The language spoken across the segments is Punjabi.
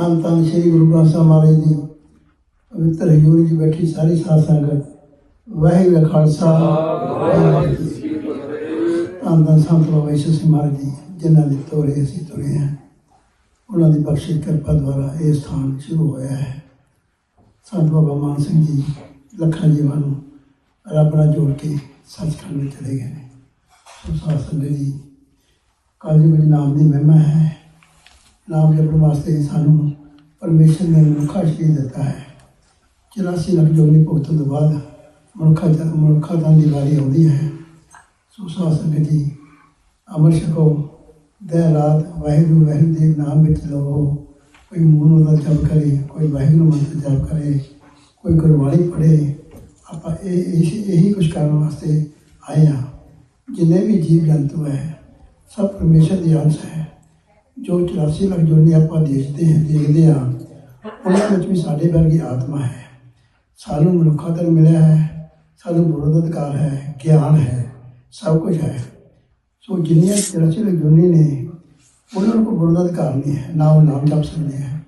ਧੰਨ ਧੰਨ ਸ੍ਰੀ ਗੁਰੂ ਗ੍ਰੰਥ ਸਾਹਿਬ ਮਹਾਰਾਜ ਜੀ, ਪਵਿੱਤਰ ਹਜ਼ੂਰੀ ਜੀ ਬੈਠੀ ਸਾਰੀ ਸਾਧ ਸੰਗਤ, ਵਾਹਿਗੁਰੂ ਖਾਲਸਾ ਵਾਹਿਗੁਰੂ ਜੀ ਧੰਨ ਧੰਨ ਸੰਤ ਬਾਬਾ ਈਸ਼ਰ ਸਿੰਘ ਮਹਾਰਾਜ ਜੀ, ਜਿਨ੍ਹਾਂ ਦੇ ਤੋਰੇ ਅਸੀਂ ਤੁਰੇ ਹਾਂ, ਉਹਨਾਂ ਦੀ ਬਖਸ਼ਿਸ਼ ਕਿਰਪਾ ਦੁਆਰਾ ਇਹ ਸਥਾਨ ਸ਼ੁਰੂ ਹੋਇਆ ਹੈ। ਸੰਤ ਬਾਬਾ ਮਾਨ ਸਿੰਘ ਜੀ ਲੱਖਾਂ ਜੀਵਾਂ ਨੂੰ ਰੱਬ ਨਾਲ ਜੋੜ ਕੇ ਸੱਚਖੰਡ ਵਿੱਚ ਚਲੇ ਗਏ ਨੇ। ਸੋ ਸਾਧ ਸੰਗਤ ਜੀ, ਕਾਲੀ ਵਿੱਚ ਨਾਮ ਦੀ ਮਹਿਮਾ ਹੈ। ਨਾਮ ਜਪਣ ਵਾਸਤੇ ਸਾਨੂੰ ਪਰਮੇਸ਼ਰ ਨੇ ਮਨੁੱਖਾ ਸ਼ਰੀਰ ਦਿੱਤਾ ਹੈ। 84 ਲੱਖ ਜੋਨੀ ਭੁਗਤਣ ਤੋਂ ਬਾਅਦ ਮਨੁੱਖਾ ਜਨ ਮਨੁੱਖਾ ਦਾ ਦੀਵਾਰੀ ਆਉਂਦੀ ਹੈ। ਸੋ ਸਾਧ ਸੰਗਤ ਜੀ ਅਮਰ ਛਕੋ ਦਿਨ ਰਾਤ ਵਾਹਿਗੁਰੂ ਵਾਹਿਗੁਰੂ ਦੇ ਨਾਮ ਵਿੱਚ ਲਵੋ। ਕੋਈ ਮੂਲ ਦਾ ਜਪ ਕਰੇ, ਕੋਈ ਵਾਹਿਗੁਰੂ ਮੰਤਰ ਜਪ ਕਰੇ, ਕੋਈ ਗੁਰਬਾਣੀ ਪੜ੍ਹੇ, ਆਪਾਂ ਇਹ ਇਹੀ ਇਹੀ ਕੁਝ ਕਰਨ ਵਾਸਤੇ ਆਏ ਹਾਂ। ਜਿੰਨੇ ਵੀ ਜੀਵ ਜੰਤੂ ਹੈ, ਸਭ ਪਰਮੇਸ਼ਰ ਦੀ ਅੰਸ਼ ਹੈ। ਜੋ 84 ਲੱਖ ਜੋਨੀ ਆਪਾਂ ਦੇਖਦੇ ਹਾਂ ਦੇਖਦੇ ਹਾਂ, ਉਹਨਾਂ ਵਿੱਚ ਵੀ ਸਾਡੇ ਵਰਗੀ ਆਤਮਾ ਹੈ। ਸਾਨੂੰ ਮਨੁੱਖਾਤਰ ਮਿਲਿਆ ਹੈ, ਸਾਨੂੰ ਬੁਰਦ ਅਧਿਕਾਰ ਹੈ, ਗਿਆਨ ਹੈ, ਸਭ ਕੁਝ ਹੈ। ਸੋ ਜਿੰਨੀਆਂ 84 ਲੱਖ ਜੋਨੀ ਨੇ, ਉਹਨਾਂ ਨੂੰ ਕੋਈ ਬੁਰਦ ਅਧਿਕਾਰ ਨਹੀਂ ਹੈ, ਨਾ ਉਹ ਨਾਮ ਜਪ ਸਕਦੇ ਹੈ।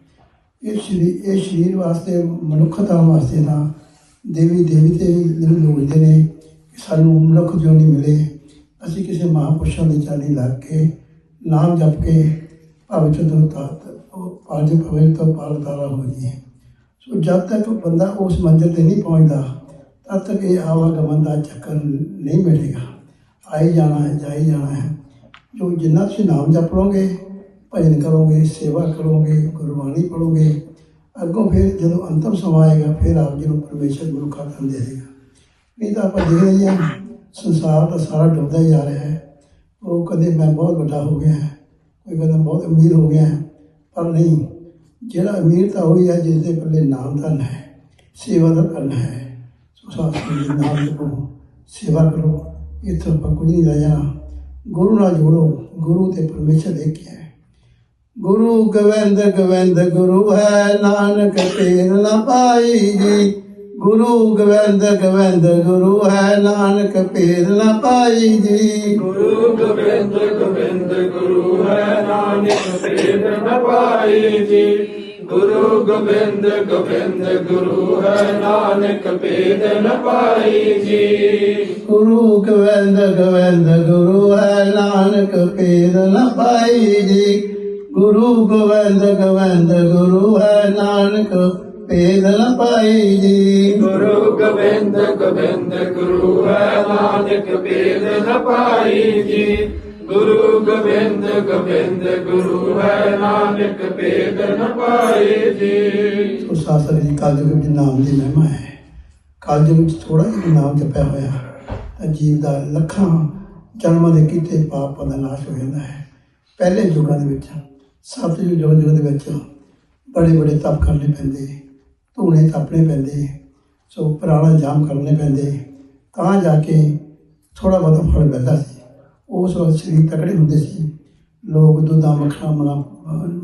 ਇਹ ਸਰੀਰ ਇਹ ਸਰੀਰ ਵਾਸਤੇ ਮਨੁੱਖਤਾ ਵਾਸਤੇ ਤਾਂ ਦੇਵੀ ਦੇਵੀ 'ਤੇ ਵੀ ਲੋੜਦੇ ਨੇ ਸਾਨੂੰ ਮਨੁੱਖ ਜੋਨੀ ਮਿਲੇ। ਅਸੀਂ ਕਿਸੇ ਮਹਾਂਪੁਰਸ਼ਾਂ ਦੇ ਚਾਲੀ ਲੱਗ ਕੇ, ਨਾਮ ਜਪ ਕੇ ਭਵ ਚਤੁਰ ਤਾਤ ਪਾਜ ਭਵੇ ਤੋਂ ਪਾਰ ਤਾਰਾ ਹੋ ਜੀ ਸੋ ਜਦ ਤੱਕ ਬੰਦਾ ਉਸ ਮੰਜ਼ਿਲ ਤੇ ਨਹੀਂ ਪਹੁੰਚਦਾ, ਤਦ ਤੱਕ ਇਹ ਆਵਾਗਮਨ ਦਾ ਚੱਕਰ ਨਹੀਂ ਮਿਲੇਗਾ। ਆਈ ਜਾਣਾ ਹੈ, ਜਾਈ ਜਾਣਾ ਹੈ। ਜੋ ਜਿੰਨਾ ਤੁਸੀਂ ਨਾਮ ਜਪ ਲਓਗੇ ਭਜਨ ਕਰੋਗੇ, ਸੇਵਾ ਕਰੋਗੇ, ਗੁਰਬਾਣੀ ਪੜੋਗੇ ਅੱਗੋਂ ਫਿਰ ਜਦੋਂ ਅੰਤਮ ਸਮਾਂ ਆਏਗਾ, ਫਿਰ ਆਪ ਜੀ ਨੂੰ ਪਰਮੇਸ਼ਰ ਗੁਰੂ ਤਨ ਦੇ ਦੇਗਾ। ਨਹੀਂ ਤਾਂ ਆਪਾਂ ਦੇਖ ਰਹੇ ਹਾਂ ਸੰਸਾਰ ਦਾ ਸਾਰਾ ਡੁੱਬਦਾ ਹੀ ਜਾ ਰਿਹਾ ਹੈ। ਉਹ ਕਦੇ ਮੈਂ ਬਹੁਤ ਵੱਡਾ ਹੋ ਗਿਆ ਹੈ। ਕੋਈ ਕਹਿੰਦਾ ਬਹੁਤ ਅਮੀਰ ਹੋ ਗਿਆ ਪਰ ਨਹੀਂ, ਜਿਹੜਾ ਅਮੀਰ ਤਾਂ ਉਹੀ ਹੈ ਜਿਸ ਦੇ ਪੱਲੇ ਨਾਮ ਧਨ ਹੈ, ਸੇਵਾ ਦਾ ਧਨ ਹੈ। ਸੋ ਸਾਥ ਸੰਗਤ ਨਾਮ ਜਪੋ ਸੇਵਾ ਕਰੋ, ਇੱਥੋਂ ਆਪਾਂ ਕੁਝ ਨਹੀਂ ਰਹਿ ਜਾਣਾ। ਗੁਰੂ ਨਾਲ ਜੋੜੋ, ਗੁਰੂ ਤੇ ਪਰਮੇਸ਼ਰ ਇੱਕ ਹੀ। ਹੈ ਗੁਰੂ ਗਵਿੰਦ ਗਵਿੰਦ ਗੁਰੂ ਹੈ, ਨਾਨਕ ਤੇਰ ਨ ਪਾਈ ਜੀ। ਗੁਰੂ ਗਵਿੰਦ ਗਵਿੰਦ ਗੁਰੂ ਹੈ ਨਾਨਕ ਭੇਦ ਨ ਪਾਈ ਜੀ। ਗੁਰੂ ਗੋਬਿੰਦ ਗੋਬਿੰਦ ਗੁਰੂ ਹੈ ਨਾਨਕ ਭੇਦ ਨ ਪਾਈ ਜੀ। ਗੁਰੂ ਗੋਬਿੰਦ ਗੋਬਿੰਦ ਗੁਰੂ ਹੈ ਨਾਨਕ ਭੇਦ ਨ ਪਾਈ ਜੀ। ਗੁਰੂ ਗਵਿੰਦ ਗਵਿੰਦ ਗੁਰੂ ਹੈ ਨਾਨਕ ਭੇਦ ਨ ਪਾਈ ਜੀ। ਗੁਰੂ ਗੋਬਿੰਦ ਗਵਿੰਦ ਗੁਰੂ ਹੈ ਨਾਨਕ ਭੇਦ ਨ ਪਾਈ ਜੀ ਗੁਰੂ ਗੋਬਿੰਦ ਗੋਬਿੰਦ ਗੁਰੂ ਹੈ ਨਾਨਕ ਭੇਦ ਨ ਪਾਈ ਜੀ ਗੁਰੂ ਗੋਬਿੰਦ ਗੋਬਿੰਦ ਗੁਰੂ ਹੈ ਨਾਨਕ ਭੇਦ ਨ ਪਾਈ ਜੀ ਸੋ ਸਾਸਰ ਜੀ ਕਾਲਯੁਗ ਵਿੱਚ ਨਾਮ ਦੀ ਮਹਿਮਾ ਹੈ ਕਾਲਯੁਗ ਵਿੱਚ ਥੋੜਾ ਜਿਹਾ ਨਾਮ ਜਪਿਆ ਹੋਇਆ ਜੀਵ ਦਾ ਲੱਖਾਂ ਜਨਮਾਂ ਦੇ ਕੀਤੇ ਪਾਪਾਂ ਦਾ ਨਾਸ਼ ਹੋ ਜਾਂਦਾ ਹੈ ਪਹਿਲੇ ਯੁੱਗਾਂ ਦੇ ਵਿੱਚ ਸਤਿਯੁਗ ਯੁੱਗ ਯੁੱਗ ਦੇ ਵਿੱਚ ਬੜੇ ਬੜੇ ਤਪ ਕਰਨੇ ਪੈਂਦੇ। ਧੂਣੇ ਤਪਣੇ ਪੈਂਦੇ, ਸੋ ਪੁਰਾਣਾ ਜਾਮ ਕਰਨੇ ਪੈਂਦੇ, ਤਾਂ ਜਾ ਕੇ ਥੋੜਾ ਬਹੁਤਾ ਫਲ ਮਿਲਦਾ ਸੀ। ਉਸ ਵਕਤ ਸਰੀਰ ਤਕੜੇ ਹੁੰਦੇ ਸੀ। ਲੋਕ ਦੁੱਧਾਂ ਮੱਖਣਾ ਮਨਾ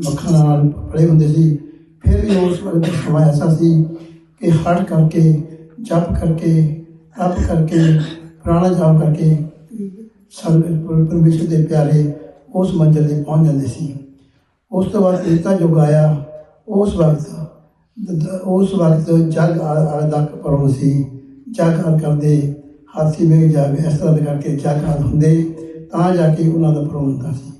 ਮੱਖਣਾ ਨਾਲ ਪੜੇ ਹੁੰਦੇ ਸੀ। ਫਿਰ ਵੀ ਉਸ ਵਕਤ ਸਮਾਂ ਐਸਾ ਸੀ ਕਿ ਹਟ ਕਰਕੇ, ਜਪ ਕਰਕੇ, ਤਪ ਕਰਕੇ ਪੁਰਾਣਾ ਜਾਪ ਕਰਕੇ ਸੰਗਤ ਪਰਮੇਸ਼ਰ ਦੇ ਪਿਆਰੇ ਉਸ ਮੰਜ਼ਿਲ ਤੇ ਪਹੁੰਚ ਜਾਂਦੇ ਸੀ। ਉਸ ਤੋਂ ਬਾਅਦ ਤ੍ਰੇਤਾ ਯੁੱਗ ਆਇਆ। ਉਸ ਵਕਤ ਉਸ ਵਕਤ ਜਗ ਆਦਿ ਪਰਮ ਸੀ। ਜਗ ਆਦਿ ਕਰਦੇ ਹਾਥੀ ਵਿੱਚ ਜਾਵੇ ਇਸ ਤਰ੍ਹਾਂ ਕਰਕੇ ਜਗ ਆਦਿ ਹੁੰਦੇ। ਤਾਂ ਜਾ ਕੇ ਉਹਨਾਂ ਦਾ ਪਰਮ ਹੁੰਦਾ ਸੀ।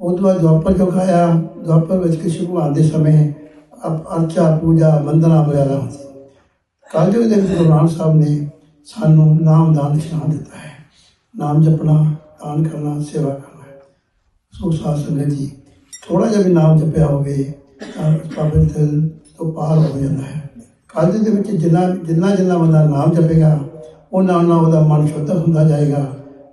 ਉਹ ਤੋਂ ਬਾਅਦ ਦੁਆਪਰ ਜੋ ਖਾਇਆ ਦੁਆਪਰ ਵਿੱਚ ਕ੍ਰਿਸ਼ਨ ਭਗਵਾਨ ਦੇ ਸਮੇਂ ਅਪ- ਅਰਚਾ, ਪੂਜਾ, ਵੰਦਨਾ ਵਗੈਰਾ ਹੁੰਦੀ ਕੱਲ ਦੇ ਵਿੱਚ ਗੁਰੂ ਨਾਨਕ ਸਾਹਿਬ ਨੇ ਸਾਨੂੰ ਨਾਮ ਦਾਨ ਨਿਸ਼ਾਨ ਦਿੱਤਾ ਹੈ। ਨਾਮ ਜਪਣਾ, ਦਾਨ ਕਰਨਾ, ਸੇਵਾ ਕਰਨਾ ਸੋ ਸਾਧ ਸੰਗਤ ਜੀ ਥੋੜਾ ਜਿਹਾ ਵੀ ਨਾਮ ਜਪਿਆ ਹੋਵੇ ਤਾਂ ਪਾਵਨ ਤੋਂ ਪਾਰ ਹੋ ਜਾਂਦਾ ਹੈ। ਕਾਲਜ ਦੇ ਵਿੱਚ ਜਿੰਨਾ ਜਿੰਨਾ ਜਿੰਨਾ ਬੰਦਾ ਨਾਮ ਜਪੇਗਾ ਉਹਨਾਂ ਉਹਨਾਂ ਉਹਦਾ ਮਨ ਸ਼ੁੱਧ ਹੁੰਦਾ ਜਾਏਗਾ।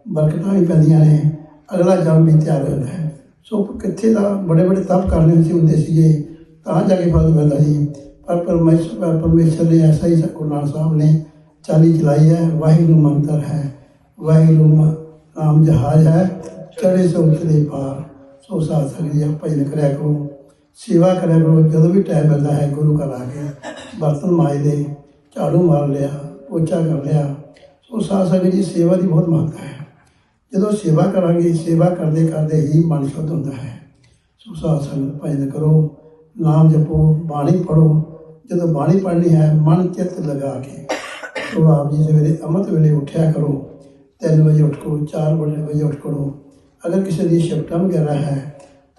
ਬਰਕਤਾਂ ਵੀ ਪੈਂਦੀਆਂ ਨੇ, ਅਗਲਾ ਜਨਮ ਵੀ ਤਿਆਰ ਹੋ ਜਾਂਦਾ ਹੈ। ਸੋ ਕਿੱਥੇ ਦਾ ਬੜੇ ਬੜੇ ਤਪ ਕਰਨੇ ਸੀ ਹੁੰਦੇ ਸੀਗੇ, ਤਾਂ ਜਾ ਕੇ ਫਲ ਮਿਲਦਾ ਸੀ। ਪਰ ਪਰਮੇਸ਼ਰ ਪਰਮੇਸ਼ਰ ਨੇ ਐਸਾ ਹੀ ਗੁਰੂ ਨਾਨਕ ਸਾਹਿਬ ਨੇ ਚਾਲੀ ਚਲਾਈ ਹੈ, ਵਾਹਿਗੁਰੂ ਮੰਤਰ ਹੈ। ਵਾਹਿਗੁਰੂ ਮ- ਨਾਮ ਜਹਾਜ਼ ਹੈ ਚੜੇ ਸੋ ਉਤਰੇ ਪਾਰ। ਸੋ ਸਾਧ ਸੰਗਤ ਜੀ ਭਜਨ ਕਰਿਆ ਕਰੋ। ਸੇਵਾ ਕਰਿਆ ਕਰੋ, ਜਦੋਂ ਵੀ ਟਾਈਮ ਮਿਲਦਾ ਹੈ, ਗੁਰੂ ਘਰ ਆ ਕੇ ਬਰਤਨ ਮਾਜਦੇ ਝਾੜੂ ਮਾਰ ਲਿਆ, ਪੋਚਾ ਕਰ ਲਿਆ। ਸੋ ਸਾਧ ਸੰਗਤ ਜੀ ਸੇਵਾ ਦੀ ਬਹੁਤ ਮਹੱਤਤਾ ਹੈ। ਜਦੋਂ ਸੇਵਾ ਕਰਾਂਗੇ, ਸੇਵਾ ਕਰਦੇ ਕਰਦੇ ਹੀ ਮਨ ਸ਼ੁੱਧ ਹੁੰਦਾ ਹੈ। ਸੋ ਸਾਧ ਸੰਗਤ ਭਜਨ ਕਰੋ, ਨਾਮ ਜਪੋ, ਬਾਣੀ ਪੜੋ ਜਦੋਂ ਬਾਣੀ ਪੜ੍ਹਨੀ ਹੈ, ਮਨ ਚਿੱਤ ਲਗਾ ਕੇ, ਸੋ ਆਪ ਜੀ ਸਵੇਰੇ ਅੰਮ੍ਰਿਤ ਵੇਲੇ ਉੱਠਿਆ ਕਰੋ। 3 ਵਜੇ ਉੱਠ ਕਰੋ 4 ਵਜੇ ਉੱਠ ਕਰੋ। ਅਗਰ ਕਿਸੇ ਦੀ ਸ਼ਿਫਟਾਂ ਵਗੈਰਾ ਹੈ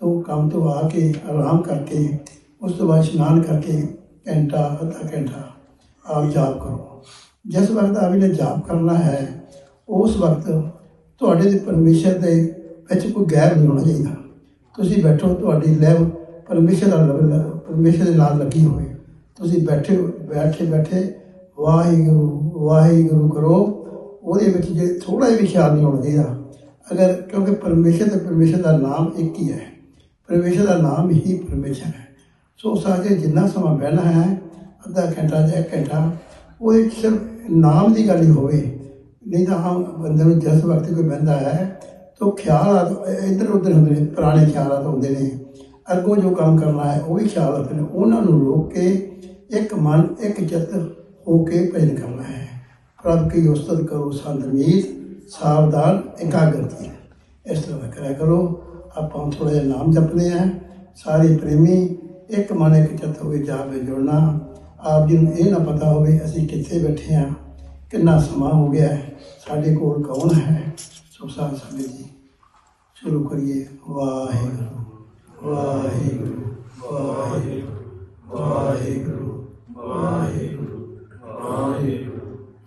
ਤਾਂ ਉਹ ਕੰਮ ਤੋਂ ਆ ਕੇ ਆਰਾਮ ਕਰਕੇ, ਉਸ ਤੋਂ ਬਾਅਦ ਇਸ਼ਨਾਨ ਕਰਕੇ ਘੰਟਾ, ਅੱਧਾ ਘੰਟਾ ਆਪ ਜਾਪ ਕਰੋ। ਜਿਸ ਵਕਤ ਆਪ ਜੀ ਨੇ ਜਾਪ ਕਰਨਾ ਹੈ, ਉਸ ਵਕਤ ਤੁਹਾਡੇ ਤੇ ਪਰਮੇਸ਼ਰ ਦੇ ਵਿੱਚ ਕੋਈ ਗੈਰ ਨਹੀਂ ਹੋਣਾ ਚਾਹੀਦਾ। ਤੁਸੀਂ ਬੈਠੋ, ਤੁਹਾਡੀ ਲੈਵ ਪਰਮੇਸ਼ਰ ਦਾ ਪਰਮੇਸ਼ਰ ਦੇ ਨਾਲ ਲੱਗੀ ਹੋਵੇ। ਤੁਸੀਂ ਬੈਠੇ ਬੈਠੇ ਬੈਠੇ ਵਾਹਿਗੁਰੂ ਵਾਹਿਗੁਰੂ ਕਰੋ, ਉਹਦੇ ਵਿੱਚ ਜੇ ਥੋੜਾ ਜਿਹਾ ਵੀ ਖਿਆਲ ਨਹੀਂ ਹੋਣਾ ਚਾਹੀਦਾ। ਅਗਰ ਕਿਉਂਕਿ ਪਰਮੇਸ਼ਰ ਤੇ ਪਰਮੇਸ਼ਰ ਦਾ ਨਾਮ ਇੱਕ ਹੀ ਹੈ। ਪਰਮੇਸ਼ਰ ਦਾ ਨਾਮ ਹੀ ਪਰਮੇਸ਼ਰ ਹੈ। ਸੋ ਸਾਜੇ ਜਿੰਨਾ ਸਮਾਂ ਬਹਿਣਾ ਹੈ, ਅੱਧਾ ਘੰਟਾ ਜਾਂ ਇੱਕ ਘੰਟਾ ਉਹ ਵਿੱਚ ਸਿਰਫ ਨਾਮ ਦੀ ਗੱਲ ਹੀ ਹੋਵੇ। ਨਹੀਂ ਤਾਂ ਹਾਂ, ਬੰਦੇ ਨੂੰ ਜਿਸ ਵਕਤ ਕੋਈ ਬਹਿੰਦਾ ਹੈ, ਤਾਂ ਖਿਆਲ ਇੱਧਰ ਉੱਧਰ ਹੁੰਦੇ ਨੇ, ਪੁਰਾਣੇ ਖਿਆਲਾਤ ਹੁੰਦੇ ਨੇ। ਅੱਗੋਂ ਜੋ ਕੰਮ ਕਰਨਾ ਹੈ, ਉਹ ਵੀ ਖਿਆਲ ਰੱਖਦੇ ਨੇ। ਉਹਨਾਂ ਨੂੰ ਰੋਕ ਕੇ ਇੱਕ ਮਨ, ਇੱਕ ਚਿੱਤ ਹੋ ਕੇ ਭਜਨ ਕਰਨਾ ਹੈ। ਪ੍ਰਭ ਕੀ ਉਸਤਤ ਕਰੋ ਸੰਤਮੀਤ ਸਾਵਧਾਨ, ਇਕਾਗਰਤੀ। ਇਸ ਤਰ੍ਹਾਂ ਕਰਿਆ ਕਰੋ। ਆਪਾਂ ਥੋੜਾ ਜਿਹਾ ਨਾਮ ਜਪਦੇ ਆ ਸਾਰੇ ਪ੍ਰੇਮੀ ਇੱਕ ਮਨ ਇੱਕ ਚਿੱਤ ਹੋ ਕੇ ਜਾ ਕੇ ਜੁੜਨਾ ਆਪ ਜੀ ਨੂੰ ਇਹ ਨਾ ਪਤਾ ਹੋਵੇ ਅਸੀਂ ਕਿੱਥੇ ਬੈਠੇ ਆ ਕਿੰਨਾ ਸਮਾਂ ਹੋ ਗਿਆ ਸਾਡੇ ਕੋਲ ਕੌਣ ਹੈ ਸੋ ਸਾਧ ਜੀ ਸ਼ੁਰੂ ਕਰੀਏ ਵਾਹਿਗੁਰੂ ਵਾਹਿਗੁਰੂ ਵਾਹਿਗੁਰੂ ਵਾਹਿਗੁਰੂ ਵਾਹਿਗੁਰੂ ਵਾਹਿਗੁਰੂ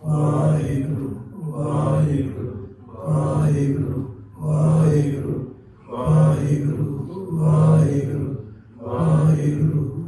ਵਾਹਿਗੁਰੂ ਵਾਹਿਗੁਰੂ ਵਾਹਿਗੁਰੂ ਵਾਹਿਗੁਰੂ You.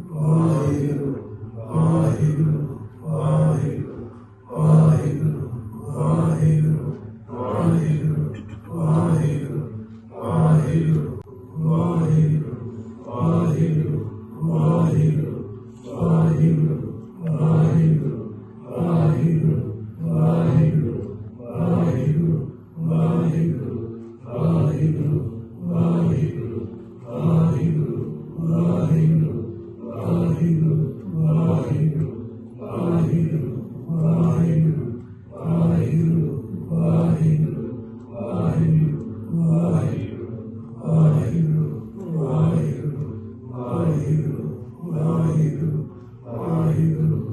ਵਾਹਿਗੁਰੂ ਵਾਹਿਗੁਰੂ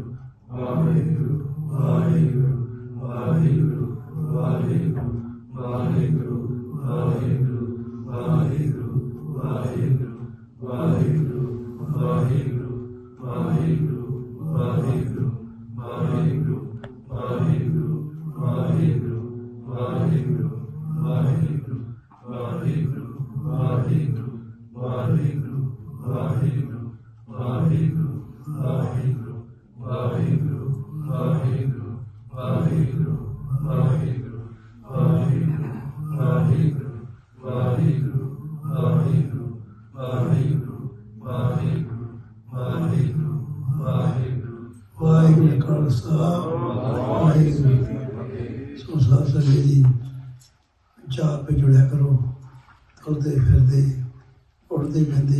ਚਾਰ ਪੇ ਜੁੜਿਆ ਕਰੋ, ਤੁਰਦੇ ਫਿਰਦੇ ਉੱਡਦੇ ਬੰਦੇ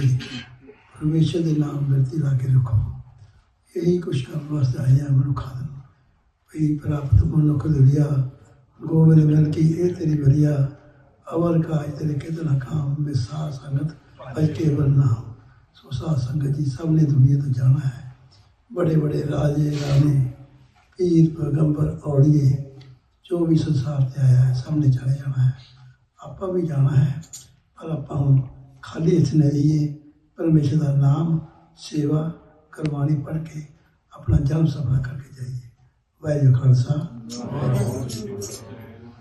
ਪਰਮੇਸ਼ਰ ਦੇ ਨਾਮ ਵਰਤੀ ਲਾ ਕੇ ਰੱਖੋ। ਇਹੀ ਕੁਛ ਕਰਨ ਵਾਸਤੇ ਆਏ ਆ ਮਨੁੱਖਾਂ ਨੂੰ ਭਈ ਪ੍ਰਾਪਤ ਮਨੁੱਖ ਦੁਨੀਆ ਗੋਵਿੰਦ ਮਿਲ ਕੇ, ਇਹ ਤੇਰੀ ਬਰੀਆ ਅਵਰ ਕਾਜ ਤੇਰੇ ਕਿਤਨਾ ਕਾਮ ਮੇ ਸਾ ਸੰਗਤ ਅਜਕੇ ਵਰਨਾ ਸੋ ਸਾ ਸੰਗਤ ਜੀ, ਸਭ ਨੇ ਦੁਨੀਆ ਤੋਂ ਜਾਣਾ ਹੈ। ਬੜੇ ਬੜੇ ਰਾਜੇ, ਰਾਣੇ, ਪੀਰ, ਪੈਗੰਬਰ, ਔੜੀਏ ਜੋ ਵੀ ਸੰਸਾਰ ਤੇ ਆਇਆ ਹੈ, ਸਾਹਮਣੇ ਚਲੇ ਜਾਣਾ ਹੈ। ਆਪਾਂ ਵੀ ਜਾਣਾ ਹੈ, ਪਰ ਆਪਾਂ ਹੁਣ ਖਾਲੀ ਹੱਥ ਨਹੀਂ ਜਾਈਏ ਪਰਮੇਸ਼ਰ ਦਾ ਨਾਮ, ਸੇਵਾ ਕਰਵਾਣੀ ਪੜ ਕੇ ਆਪਣਾ ਜਨਮ ਸਫਲ ਕਰਕੇ ਜਾਈਏ। ਵਾਹਿਗੁਰੂ ਖਾਲਸਾ।